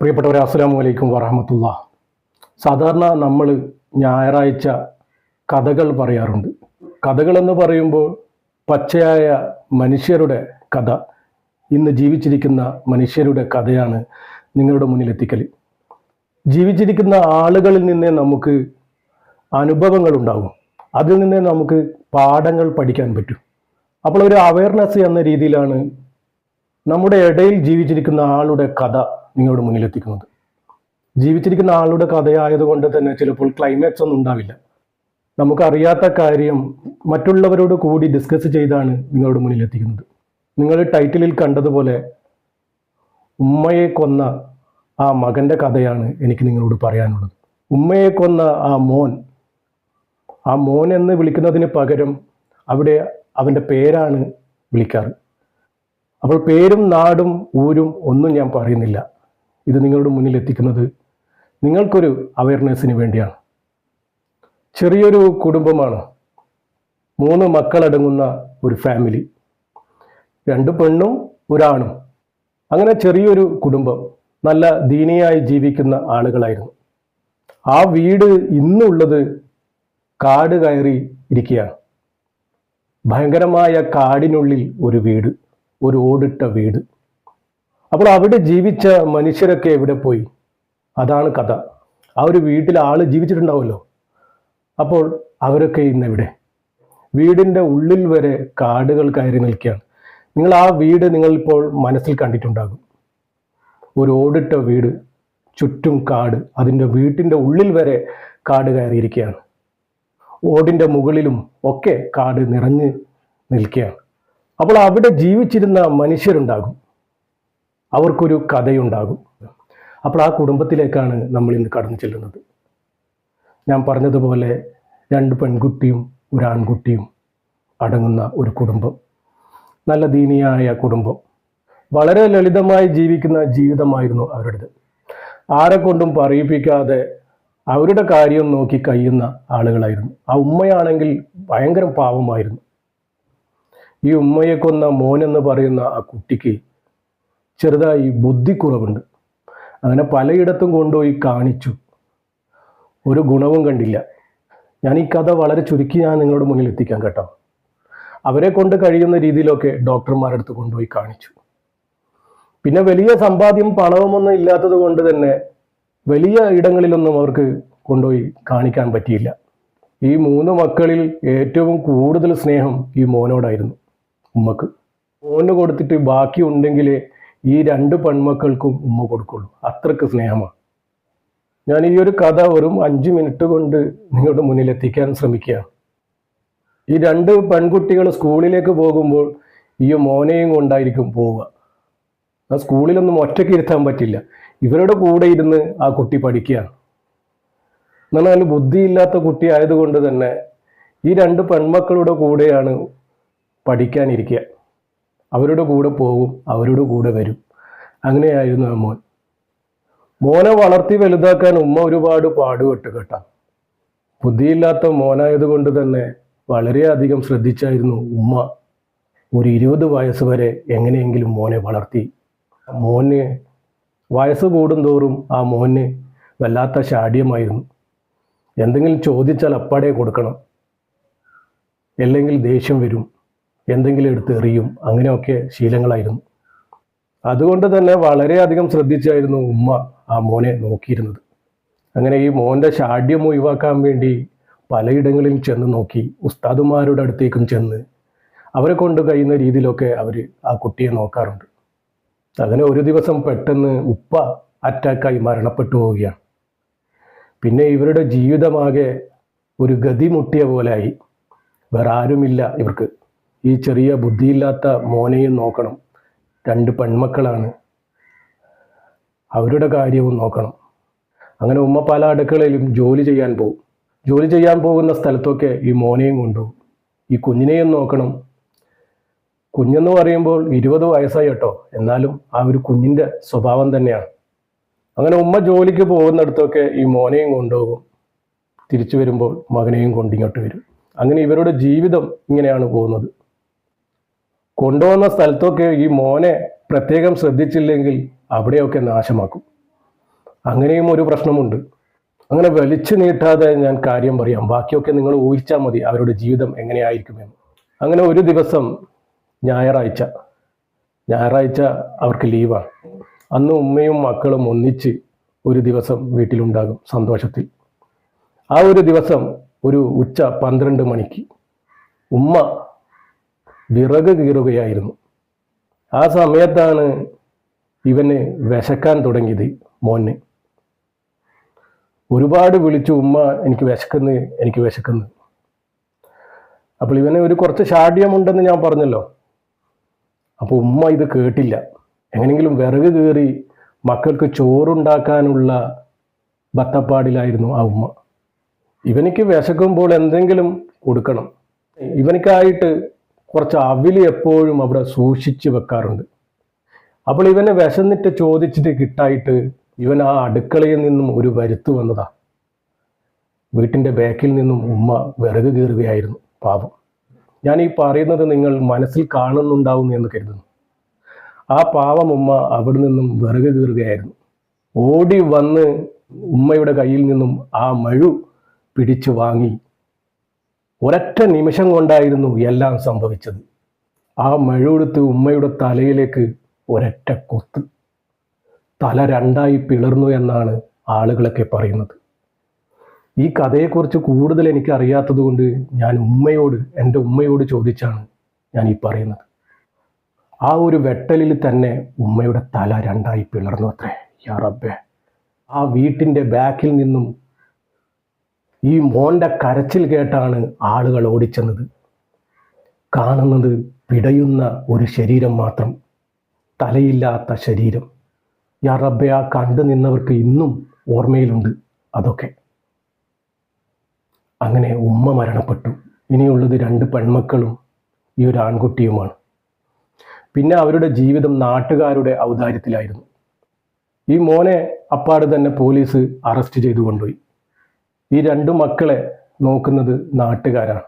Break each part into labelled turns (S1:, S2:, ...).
S1: പ്രിയപ്പെട്ടവരെ അസ്സാം വലൈക്കും വറഹമത്തുള്ള. സാധാരണ നമ്മൾ ഞായറാഴ്ച കഥകൾ പറയാറുണ്ട്. കഥകളെന്ന് പറയുമ്പോൾ പച്ചയായ മനുഷ്യരുടെ കഥ ഇന്ന് ജീവിച്ചിരിക്കുന്ന മനുഷ്യരുടെ കഥയാണ് നിങ്ങളുടെ മുന്നിൽ എത്തിക്കൽ ജീവിച്ചിരിക്കുന്ന ആളുകളിൽ നിന്നേ നമുക്ക് അനുഭവങ്ങൾ ഉണ്ടാകും അതിൽ നിന്നേ നമുക്ക് പാഠങ്ങൾ പഠിക്കാൻ പറ്റും. അപ്പോൾ ഒരു അവയർനെസ് എന്ന രീതിയിലാണ് നമ്മുടെ ഇടയിൽ ജീവിച്ചിരിക്കുന്ന ആളുടെ കഥ നിങ്ങളുടെ മുന്നിൽ എത്തിക്കുന്നത് ജീവിച്ചിരിക്കുന്ന ആളുടെ കഥയായതുകൊണ്ട് തന്നെ ചിലപ്പോൾ ക്ലൈമാക്സ് ഒന്നും ഉണ്ടാവില്ല. നമുക്കറിയാത്ത കാര്യം മറ്റുള്ളവരോട് കൂടി ഡിസ്കസ് ചെയ്താണ് നിങ്ങളുടെ മുന്നിൽ എത്തിക്കുന്നത് നിങ്ങൾ ടൈറ്റിലിൽ കണ്ടതുപോലെ ഉമ്മയെ കൊന്ന ആ മകന്റെ കഥയാണ് എനിക്ക് നിങ്ങളോട് പറയാനുള്ളത്. ഉമ്മയെ കൊന്ന ആ മോൻ ആ മോൻ എന്ന് വിളിക്കുന്നതിന് പകരം അവിടെ അവന്റെ പേരാണ് വിളിക്കാറ്. അപ്പോൾ പേരും നാടും ഊരും ഒന്നും ഞാൻ പറയുന്നില്ല. ഇത് നിങ്ങളുടെ മുന്നിൽ എത്തിക്കുന്നത് നിങ്ങൾക്കൊരു അവയർനെസ്സിന് വേണ്ടിയാണ്. ചെറിയൊരു കുടുംബമാണ്. മൂന്ന് മക്കളടങ്ങുന്ന ഒരു ഫാമിലി രണ്ട് പെണ്ണും ഒരാണും. അങ്ങനെ ചെറിയൊരു കുടുംബം. നല്ല ദീനിയായി ജീവിക്കുന്ന ആളുകളായിരുന്നു. ആ വീട് ഇന്നുള്ളത് കാട് കയറി ഇരിക്കുകയാണ്. ഭയങ്കരമായ കാടിനുള്ളിൽ ഒരു വീട് ഒരു ഓടിട്ട വീട്. അപ്പോൾ അവിടെ ജീവിച്ച മനുഷ്യരൊക്കെ എവിടെ പോയി? അതാണ് കഥ. ആ ഒരു വീട്ടിൽ ആൾ ജീവിച്ചിട്ടുണ്ടാവുമല്ലോ. അപ്പോൾ അവരൊക്കെ ഇന്നെവിടെ വീടിന്റെ ഉള്ളിൽ വരെ കാടുകൾ കയറി നിൽക്കുകയാണ്. നിങ്ങൾ ആ വീട് നിങ്ങളിപ്പോൾ മനസ്സിൽ കണ്ടിട്ടുണ്ടാകും. ഒരു ഓടിട്ട വീട് ചുറ്റും കാട് അതിന്റെ വീട്ടിന്റെ ഉള്ളിൽ വരെ കാട് കയറിയിരിക്കുകയാണ്. ഓടിന്റെ മുകളിലും ഒക്കെ കാട് നിറഞ്ഞ് നിൽക്കുകയാണ്. അപ്പോൾ അവിടെ ജീവിച്ചിരുന്ന മനുഷ്യരുണ്ടാകും. അവർക്കൊരു കഥയുണ്ടാകും. അപ്പോൾ ആ കുടുംബത്തിലേക്കാണ് നമ്മൾ ഇന്ന് കടന്നു ചെല്ലുന്നത്. ഞാൻ പറഞ്ഞതുപോലെ രണ്ട് പെൺകുട്ടിയും ഒരു ആൺകുട്ടിയും അടങ്ങുന്ന ഒരു കുടുംബം. നല്ല ദീനിയായ കുടുംബം. വളരെ ലളിതമായി ജീവിക്കുന്ന ജീവിതമായിരുന്നു അവരുടേത്. ആരെ കൊണ്ടും പറയിപ്പിക്കാതെ അവരുടെ കാര്യം നോക്കി കഴിയുന്ന ആളുകളായിരുന്നു. ആ ഉമ്മയാണെങ്കിൽ ഭയങ്കര പാവമായിരുന്നു. ഈ ഉമ്മയെ കൊന്ന മോനെന്ന് പറയുന്ന ആ കുട്ടിക്ക് ചെറുതായി ബുദ്ധിക്കുറവുണ്ട്. അങ്ങനെ പലയിടത്തും കൊണ്ടുപോയി കാണിച്ചു. ഒരു ഗുണവും കണ്ടില്ല. ഞാൻ ഈ കഥ വളരെ ചുരുക്കി ഞാൻ നിങ്ങളുടെ മുന്നിൽ എത്തിക്കാം കേട്ടോ. അവരെ കൊണ്ട് കഴിയുന്ന രീതിയിലൊക്കെ ഡോക്ടർമാരുടെ അടുത്ത് കൊണ്ടുപോയി കാണിച്ചു. പിന്നെ വലിയ സമ്പാദ്യം പണവുമൊന്നും ഇല്ലാത്തത് കൊണ്ട് തന്നെ വലിയ ഇടങ്ങളിലൊന്നും അവർക്ക് കൊണ്ടുപോയി കാണിക്കാൻ പറ്റിയില്ല. ഈ മൂന്ന് മക്കളിൽ ഏറ്റവും കൂടുതൽ സ്നേഹം ഈ മോനോടായിരുന്നു. ഉമ്മക്ക്. മോന് കൊടുത്തിട്ട് ബാക്കി ഉണ്ടെങ്കിലേ ഈ രണ്ട് പെൺമക്കൾക്കും ഉമ്മ കൊടുക്കുള്ളൂ. അത്രയ്ക്ക് സ്നേഹമാണ്. ഞാൻ ഈ ഒരു കഥ വെറും അഞ്ച് മിനിറ്റ് കൊണ്ട് നിങ്ങളുടെ മുന്നിൽ എത്തിക്കാൻ ശ്രമിക്കുകയാണ്. ഈ രണ്ട് പെൺകുട്ടികൾ സ്കൂളിലേക്ക് പോകുമ്പോൾ ഈ മോനെയും കൊണ്ടായിരിക്കും പോവുക. ആ സ്കൂളിലൊന്നും ഒറ്റയ്ക്ക് ഇരുത്താൻ പറ്റില്ല. ഇവരുടെ കൂടെ ഇരുന്ന് ആ കുട്ടി പഠിക്കുകയാണ്. എന്നാൽ ബുദ്ധിയില്ലാത്ത കുട്ടി ആയതുകൊണ്ട് തന്നെ ഈ രണ്ട് പെൺമക്കളുടെ കൂടെയാണ് പഠിക്കാനിരിക്കുക. അവരുടെ കൂടെ പോകും അവരുടെ കൂടെ വരും. അങ്ങനെയായിരുന്നു ആ മോൻ. മോനെ വളർത്തി വലുതാക്കാൻ ഉമ്മ ഒരുപാട് പാടുപെട്ട് കേട്ട. ബുദ്ധിയില്ലാത്ത മോനായതുകൊണ്ട് തന്നെ വളരെയധികം ശ്രദ്ധിച്ചായിരുന്നു ഉമ്മ. ഒരു ഇരുപത് വയസ്സ് വരെ എങ്ങനെയെങ്കിലും മോനെ വളർത്തി. മോന് വയസ്സ് കൂടുന്തോറും ആ മോന് വല്ലാത്ത ശാഠ്യമായിരുന്നു. എന്തെങ്കിലും ചോദിച്ചാൽ അപ്പാടെ കൊടുക്കണം. അല്ലെങ്കിൽ ദേഷ്യം വരും. എന്തെങ്കിലും എടുത്ത് എറിയും. അങ്ങനെയൊക്കെ ശീലങ്ങളായിരുന്നു. അതുകൊണ്ട് തന്നെ വളരെയധികം ശ്രദ്ധിച്ചായിരുന്നു ഉമ്മ ആ മോനെ നോക്കിയിരുന്നത്. അങ്ങനെ ഈ മോന്റെ ഷാഢ്യം ഒഴിവാക്കാൻ വേണ്ടി പലയിടങ്ങളിൽ ചെന്ന് നോക്കി ഉസ്താദുമാരുടെ അടുത്തേക്കും ചെന്ന് അവരെ കൊണ്ട് കഴിയുന്ന രീതിയിലൊക്കെ അവർ ആ കുട്ടിയെ നോക്കാറുണ്ട്. അങ്ങനെ ഒരു ദിവസം പെട്ടെന്ന് ഉപ്പ അറ്റാക്കായി മരണപ്പെട്ടു പോവുകയാണ്. പിന്നെ ഇവരുടെ ജീവിതമാകെ ഒരു ഗതി മുട്ടിയ പോലെയായി വേറെ ആരുമില്ല ഇവർക്ക്. ഈ ചെറിയ ബുദ്ധിയില്ലാത്ത മോനെയും നോക്കണം. രണ്ട് പെൺമക്കളാണ്. അവരുടെ കാര്യവും നോക്കണം. അങ്ങനെ ഉമ്മ പല അടുക്കളയിലും ജോലി ചെയ്യാൻ പോകും. ജോലി ചെയ്യാൻ പോകുന്ന സ്ഥലത്തൊക്കെ ഈ മോനെയും കൊണ്ടുപോകും. ഈ കുഞ്ഞിനെയും നോക്കണം. കുഞ്ഞെന്ന് പറയുമ്പോൾ ഇരുപത് വയസ്സായി കേട്ടോ. എന്നാലും ആ ഒരു കുഞ്ഞിന്റെ സ്വഭാവം തന്നെയാണ്. അങ്ങനെ ഉമ്മ ജോലിക്ക് പോകുന്നിടത്തൊക്കെ ഈ മോനെയും കൊണ്ടുപോകും. തിരിച്ചു വരുമ്പോൾ മകനെയും കൊണ്ടിങ്ങോട്ട് വരും. അങ്ങനെ ഇവരുടെ ജീവിതം ഇങ്ങനെയാണ് പോകുന്നത്. കൊണ്ടുവന്ന സ്ഥലത്തൊക്കെ ഈ മോനെ പ്രത്യേകം ശ്രദ്ധിച്ചില്ലെങ്കിൽ അവിടെയൊക്കെ നാശമാക്കും. അങ്ങനെയും ഒരു പ്രശ്നമുണ്ട്. അങ്ങനെ വലിച്ചു നീട്ടാതെ ഞാൻ കാര്യം പറയാം. ബാക്കിയൊക്കെ നിങ്ങൾ ഊഹിച്ചാൽ മതി അവരുടെ ജീവിതം എങ്ങനെയായിരിക്കുമെന്ന് അങ്ങനെ ഒരു ദിവസം ഞായറാഴ്ച ഞായറാഴ്ച അവർക്ക് ലീവാണ്. അന്ന് ഉമ്മയും മക്കളും ഒന്നിച്ച് ഒരു ദിവസം വീട്ടിലുണ്ടാകും സന്തോഷത്തിൽ. ആ ഒരു ദിവസം ഒരു ഉച്ച പന്ത്രണ്ട് മണിക്ക് ഉമ്മ വിറക് കീറുകയായിരുന്നു. ആ സമയത്താണ് ഇവന് വിശക്കാൻ തുടങ്ങിയത് മോനെ. ഒരുപാട് വിളിച്ചു ഉമ്മ എനിക്ക് വിശക്കുന്നു എനിക്ക് വിശക്കുന്നു. അപ്പോൾ ഇവന് ഒരു കുറച്ച് ഷാഠ്യമുണ്ടെന്ന് ഞാൻ പറഞ്ഞല്ലോ. അപ്പോൾ ഉമ്മ ഇത് കേട്ടില്ല. എങ്ങനെയെങ്കിലും വിറക് കീറി മക്കൾക്ക് ചോറുണ്ടാക്കാനുള്ള ബത്തപ്പാടിലായിരുന്നു ആ ഉമ്മ. ഇവനിക്ക് വിശക്കുമ്പോൾ എന്തെങ്കിലും കൊടുക്കണം. ഇവനിക്കായിട്ട് കുറച്ച് അവിൽ എപ്പോഴും അവിടെ സൂക്ഷിച്ച് വെക്കാറുണ്ട്. അപ്പോൾ ഇവനെ വിശന്നിട്ട് ചോദിച്ചിട്ട് കിട്ടായിട്ട് ഇവൻ ആ അടുക്കളയിൽ നിന്നും ഒരു വരുത്ത് വന്നതാ. വീട്ടിന്റെ ബാക്കിൽ നിന്നും ഉമ്മ വിറക് കീറുകയായിരുന്നു. പാപം ഞാൻ ഈ പറയുന്നത് നിങ്ങൾ മനസ്സിൽ കാണുന്നുണ്ടാവും എന്ന് കരുതുന്നു. ആ പാവം ഉമ്മ അവിടെ നിന്നും വിറക് കീറുകയായിരുന്നു. ഓടി വന്ന് ഉമ്മയുടെ കയ്യിൽ നിന്നും ആ മഴു പിടിച്ചു വാങ്ങി ഒരൊറ്റ നിമിഷം കൊണ്ടായിരുന്നു എല്ലാം സംഭവിച്ചത്. ആ മഴയെടുത്ത് ഉമ്മയുടെ തലയിലേക്ക് ഒരൊറ്റ കൊത്ത്. തല രണ്ടായി പിളർന്നു എന്നാണ് ആളുകളൊക്കെ പറയുന്നത്. ഈ കഥയെക്കുറിച്ച് കൂടുതൽ എനിക്ക് അറിയാത്തതുകൊണ്ട് ഞാൻ ഉമ്മയോട് എന്റെ ഉമ്മയോട് ചോദിച്ചാണ് ഞാൻ ഈ പറയുന്നത്. ആ ഒരു വെട്ടലിൽ തന്നെ ഉമ്മയുടെ തല രണ്ടായി പിളർന്നു അത്രേ. യാ ആ വീട്ടിന്റെ ബാക്കിൽ നിന്നും ഈ മോന്റെ കരച്ചിൽ കേട്ടാണ് ആളുകൾ ഓടിച്ചെന്നത്. കാണുന്നത് പിടയുന്ന ഒരു ശരീരം മാത്രം തലയില്ലാത്ത ശരീരം. യാ റബ്ബെ ആ കണ്ടു നിന്നവർക്ക് ഇന്നും ഓർമ്മയിലുണ്ട് അതൊക്കെ. അങ്ങനെ ഉമ്മ മരണപ്പെട്ടു. ഇനിയുള്ളത് രണ്ട് പെൺമക്കളും ഈ ഒരു ആൺകുട്ടിയുമാണ്. പിന്നെ അവരുടെ ജീവിതം നാട്ടുകാരുടെ ഔദാര്യത്തിലായിരുന്നു. ഈ മോനെ അപ്പാട് തന്നെ പോലീസ് അറസ്റ്റ് ചെയ്തു കൊണ്ടുപോയി. ഈ രണ്ടു മക്കളെ നോക്കുന്നത് നാട്ടുകാരാണ്.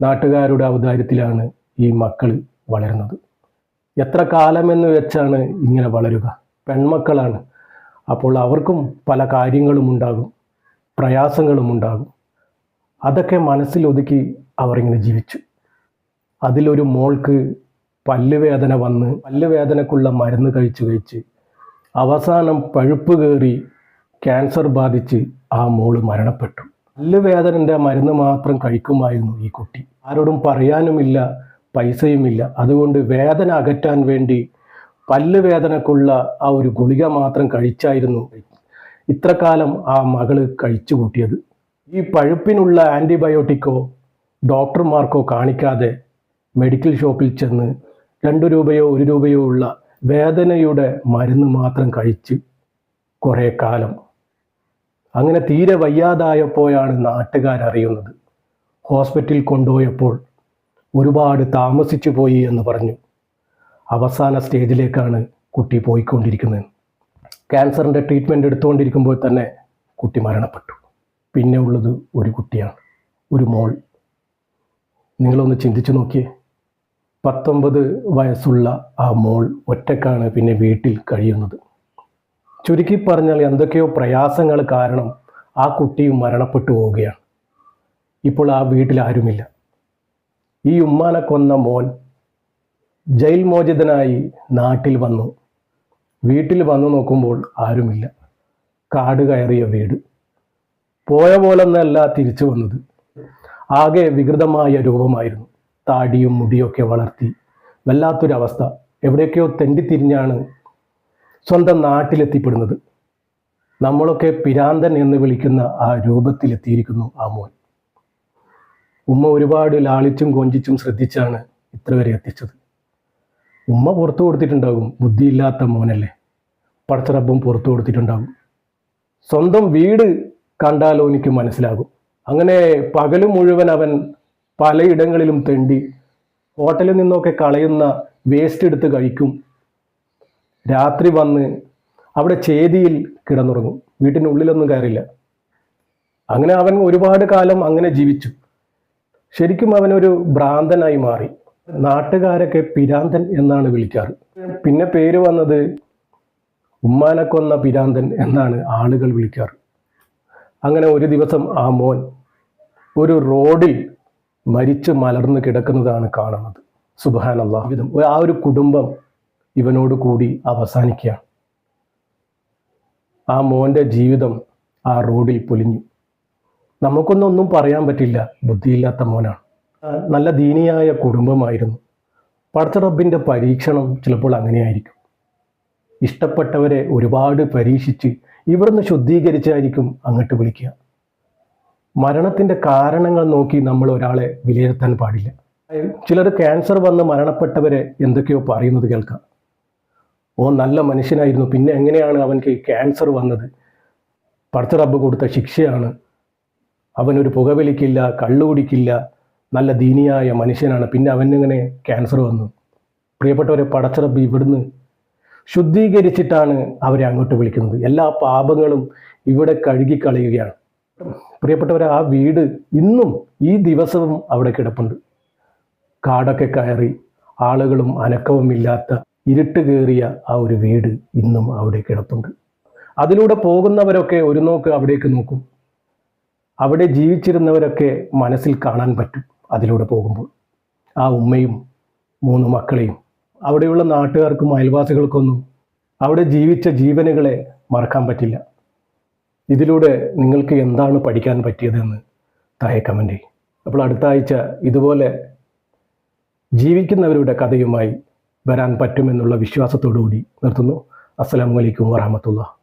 S1: നാട്ടുകാരുടെ ഔദാര്യത്തിലാണ് ഈ മക്കൾ വളരുന്നത്. എത്ര കാലമെന്ന് വെച്ചാണ് ഇങ്ങനെ വളരുക. പെൺമക്കളാണ്. അപ്പോൾ അവർക്കും പല കാര്യങ്ങളും ഉണ്ടാകും പ്രയാസങ്ങളും ഉണ്ടാകും. അതൊക്കെ മനസ്സിലൊതുക്കി അവരിങ്ങനെ ജീവിച്ചു. അതിലൊരു മോൾക്ക് പല്ലുവേദന വന്ന് പല്ലുവേദനക്കുള്ള മരുന്ന് കഴിച്ചു കഴിച്ച് അവസാനം പഴുപ്പ് കയറി ക്യാൻസർ ബാധിച്ച് ആ മോൾ മരണപ്പെട്ടു. പല്ലുവേദനന്റെ മരുന്ന് മാത്രം കഴിക്കുമായിരുന്നു ഈ കുട്ടി. ആരോടും പറയാനുമില്ല പൈസയുമില്ല. അതുകൊണ്ട് വേദന അകറ്റാൻ വേണ്ടി പല്ലുവേദനക്കുള്ള ആ ഒരു ഗുളിക മാത്രം കഴിച്ചായിരുന്നു ഇത്രകാലം ആ മകൾ കഴിച്ചു കൂട്ടിയത്. ഈ പഴുപ്പിനുള്ള ആന്റിബയോട്ടിക്കോ ഡോക്ടർമാർക്കോ കാണിക്കാതെ മെഡിക്കൽ ഷോപ്പിൽ ചെന്ന് രണ്ട് രൂപയോ ഒരു രൂപയോ ഉള്ള വേദനയുടെ മരുന്ന് മാത്രം കഴിച്ച് കുറേ കാലം അങ്ങനെ തീരെ വയ്യാതായപ്പോഴാണ് നാട്ടുകാരറിയുന്നത്. ഹോസ്പിറ്റലിൽ കൊണ്ടുപോയപ്പോൾ ഒരുപാട് താമസിച്ചു പോയി എന്ന് പറഞ്ഞു. അവസാന സ്റ്റേജിലേക്കാണ് കുട്ടി പോയിക്കൊണ്ടിരിക്കുന്നത്. ക്യാൻസറിന്റെ ട്രീറ്റ്മെന്റ് എടുത്തുകൊണ്ടിരിക്കുമ്പോൾ തന്നെ കുട്ടി മരണപ്പെട്ടു. പിന്നെ ഉള്ളത് ഒരു കുട്ടിയാണ് ഒരു മോൾ. നിങ്ങളൊന്ന് ചിന്തിച്ചു നോക്കിയേ. പത്തൊമ്പത് വയസ്സുള്ള ആ മോൾ ഒറ്റക്കാണ് പിന്നെ വീട്ടിൽ കഴിയുന്നത്. ചുരുക്കി പറഞ്ഞാൽ എന്തൊക്കെയോ പ്രയാസങ്ങൾ കാരണം ആ കുട്ടിയും മരണപ്പെട്ടു പോവുകയാണ്. ഇപ്പോൾ ആ വീട്ടിൽ ആരുമില്ല. ഈ ഉമ്മാനെ കൊന്ന മോൻ ജയിൽ മോചിതനായി നാട്ടിൽ വന്നു. വീട്ടിൽ വന്നു നോക്കുമ്പോൾ ആരുമില്ല. കാട് കയറിയ വീട്. പോയ പോലൊന്നല്ല തിരിച്ചു വന്നത്. ആകെ വികൃതമായ രൂപമായിരുന്നു. താടിയും മുടിയൊക്കെ വളർത്തി. വല്ലാത്തൊരവസ്ഥ. എവിടെയൊക്കെയോ തെണ്ടിത്തിരിഞ്ഞാണ് സ്വന്തം നാട്ടിലെത്തിപ്പെടുന്നത്. നമ്മളൊക്കെ പിരാന്തൻ എന്ന് വിളിക്കുന്ന ആ രൂപത്തിലെത്തിയിരിക്കുന്നു ആ മോൻ. ഉമ്മ ഒരുപാട് ലാളിച്ചും കൊഞ്ചിച്ചും ശ്രദ്ധിച്ചാണ് ഇത്ര വരെ എത്തിച്ചത്. ഉമ്മ പുറത്തു കൊടുത്തിട്ടുണ്ടാകും ബുദ്ധിയില്ലാത്ത മോനല്ലേ? പടച്ചറബും പുറത്തു കൊടുത്തിട്ടുണ്ടാകും. സ്വന്തം വീട് കണ്ടാലോ എനിക്ക് മനസ്സിലാകും. അങ്ങനെ പകൽ മുഴുവൻ അവൻ പലയിടങ്ങളിലും തെണ്ടി ഹോട്ടലിൽ നിന്നൊക്കെ കളയുന്ന വേസ്റ്റ് എടുത്ത് കഴിക്കും രാത്രി വന്ന് അവിടെ ചേതിയിൽ കിടന്നുറങ്ങും. വീട്ടിനുള്ളിലൊന്നും കയറില്ല. അങ്ങനെ അവൻ ഒരുപാട് കാലം അങ്ങനെ ജീവിച്ചു. ശരിക്കും അവനൊരു ഭ്രാന്തനായി മാറി. നാട്ടുകാരൊക്കെ പിരാന്തൻ എന്നാണ് വിളിക്കാറ്. പിന്നെ പേര് വന്നത് ഉമ്മാനെ കൊന്ന പിരാന്തൻ എന്നാണ് ആളുകൾ വിളിക്കാറ്. അങ്ങനെ ഒരു ദിവസം ആ മോൻ ഒരു റോഡിൽ മരിച്ചു മലർന്ന് കിടക്കുന്നതാണ് കാണുന്നത്. സുബഹാനല്ലാ വിധം ആ ഒരു കുടുംബം ഇവനോട് കൂടി അവസാനിക്കുകയാണ് ആ മോന്റെ ജീവിതം ആ റോഡിൽ പൊലിഞ്ഞു. നമുക്കൊന്നൊന്നും പറയാൻ പറ്റില്ല. ബുദ്ധിയില്ലാത്ത മോനാണ്. നല്ല ദീനിയായ കുടുംബമായിരുന്നു. പടച്ച പരീക്ഷണം ചിലപ്പോൾ അങ്ങനെയായിരിക്കും. ഇഷ്ടപ്പെട്ടവരെ ഒരുപാട് പരീക്ഷിച്ച് ഇവിടുന്ന് ശുദ്ധീകരിച്ചായിരിക്കും അങ്ങോട്ട് വിളിക്കുക. മരണത്തിന്റെ കാരണങ്ങൾ നോക്കി നമ്മൾ ഒരാളെ വിലയിരുത്താൻ പാടില്ല. ചിലർ ക്യാൻസർ വന്ന് മരണപ്പെട്ടവരെ എന്തൊക്കെയോ പറയുന്നത് കേൾക്കാം. ഓ നല്ല മനുഷ്യനായിരുന്നു. പിന്നെ എങ്ങനെയാണ് അവൻക്ക് ക്യാൻസർ വന്നത്? പടച്ച റബ്ബ് കൊടുത്ത ശിക്ഷയാണ്. അവനൊരു പുകവലിക്കില്ല കള്ളുകുടിക്കില്ല നല്ല ദീനിയായ മനുഷ്യനാണ്. പിന്നെ അവനിങ്ങനെ ക്യാൻസർ വന്നു? പ്രിയപ്പെട്ടവരെ പടച്ച റബ്ബ് ഇവിടുന്ന് ശുദ്ധീകരിച്ചിട്ടാണ് അവരെ അങ്ങോട്ട് വിളിക്കുന്നത്. എല്ലാ പാപങ്ങളും ഇവിടെ കഴുകിക്കളയുകയാണ്. പ്രിയപ്പെട്ടവരെ ആ വീട് ഇന്നും ഈ ദിവസവും അവിടെ കിടപ്പുണ്ട്. കാടൊക്കെ കയറി ആളുകളും അനക്കവുമില്ലാത്ത ഇരുട്ട് കയറിയ ആ ഒരു വീട് ഇന്നും അവിടെ കിടപ്പുണ്ട്. അതിലൂടെ പോകുന്നവരൊക്കെ ഒരു നോക്ക് അവിടേക്ക് നോക്കും. അവിടെ ജീവിച്ചിരുന്നവരൊക്കെ മനസ്സിൽ കാണാൻ പറ്റും അതിലൂടെ പോകുമ്പോൾ. ആ ഉമ്മയും മൂന്ന് മക്കളെയും അവിടെയുള്ള നാട്ടുകാർക്കും അയൽവാസികൾക്കൊന്നും അവിടെ ജീവിച്ച ജീവനുകളെ മറക്കാൻ പറ്റില്ല. ഇതിലൂടെ നിങ്ങൾക്ക് എന്താണ് പഠിക്കാൻ പറ്റിയതെന്ന് താഴെ കമന്റ് ചെയ്യും. അപ്പോൾ അടുത്ത ആഴ്ച ഇതുപോലെ ജീവിക്കുന്നവരുടെ കഥയുമായി വരാൻ പറ്റുമെന്നുള്ള വിശ്വാസത്തോടു കൂടി നിർത്തുന്നു. അസ്സലാമു അലൈക്കും വറഹമത്തുള്ള